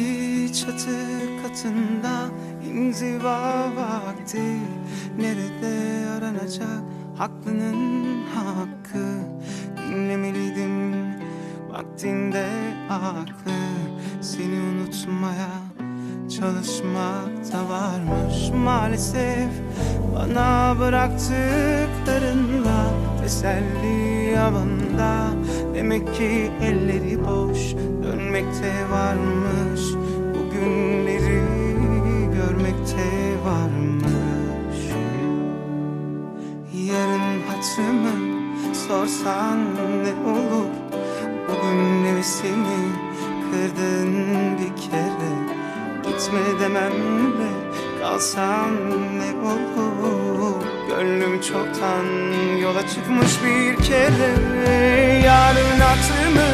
Şimdi çatı katında inziva vakti. Nerede aranacak haklının hakkı? Dinlemeliydim vaktinde aklı. Seni unutmaya çalışmak da varmış Maalesef. Bana bıraktıklarınla Teselli avında Demek ki elleri boş Dönmekte varmış sorsan ne olur? Bugün nefsimi kırdın bir kere. Gitme dememle kalsam ne olur? Gönlüm çoktan yola çıkmış bir kere. Yarın hatırımı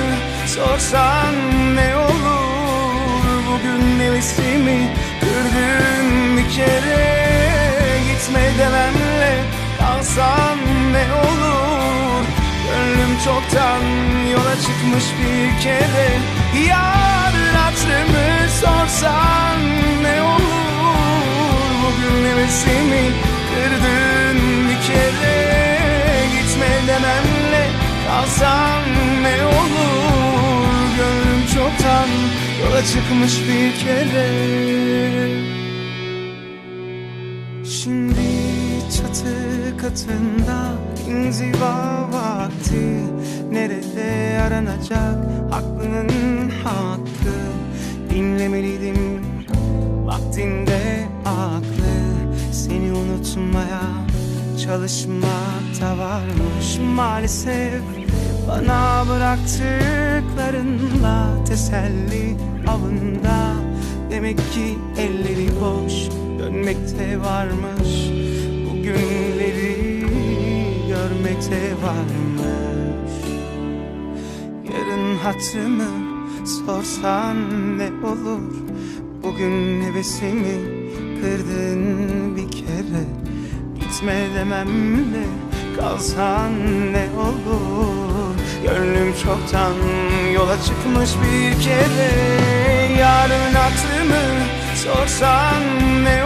sorsan ne olur? Bugün nefsimi kırdın bir kere Çoktan yola çıkmış bir kere. Yarın hatırımı sorsan ne olur? Bugün nefsimi kırdın bir kere. Gitme dememle kalsam ne olur? Gönlüm çoktan yola çıkmış bir kere çatı katında inziva vakti. Nerede aranacak aklının hakkı? Dinlemeliydim vaktinde aklı. Seni unutmaya çalışmak da varmış Maalesef. Bana bıraktıklarınla teselli avında. Demek ki elleri boş dönmekte varmış Bugünleri görmekte varmış. Yarın hatırımı sorsan ne olur? Bugün hevesimi kırdın bir kere. Gitme dememle kalsan ne olur? Gönlüm çoktan yola çıkmış bir kere. Yarın hatırımı sorsan ne olur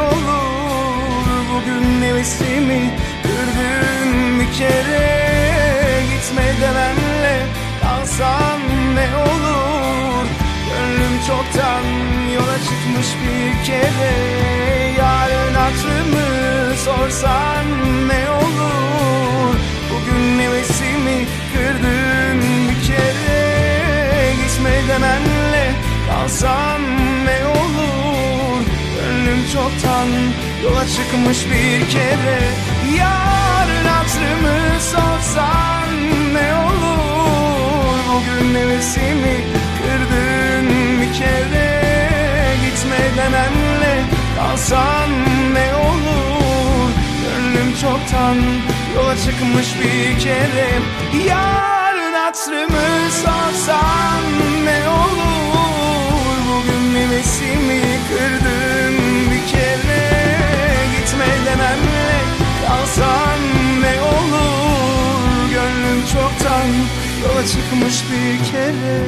Bugün nefsimi kırdın bir kere. Gitme dememle kalsam ne olur. Gönlüm çoktan yola çıkmış bir kere. Yarın hatırımı sorsan ne olur? Bugün nefsimi kırdın bir kere. Gitme dememle kalsam ne olur? Gönlüm çoktan yola çıkmış bir kere. Yarın hatırımı sorsan ne olur? Bugün nefsimi kırdın bir kere. Gitme dememle kalsam ne olur? Gönlüm çoktan yola çıkmış bir kere. Yarın hatırımı sorsan ne olur çoktan yola çıkmış bir kere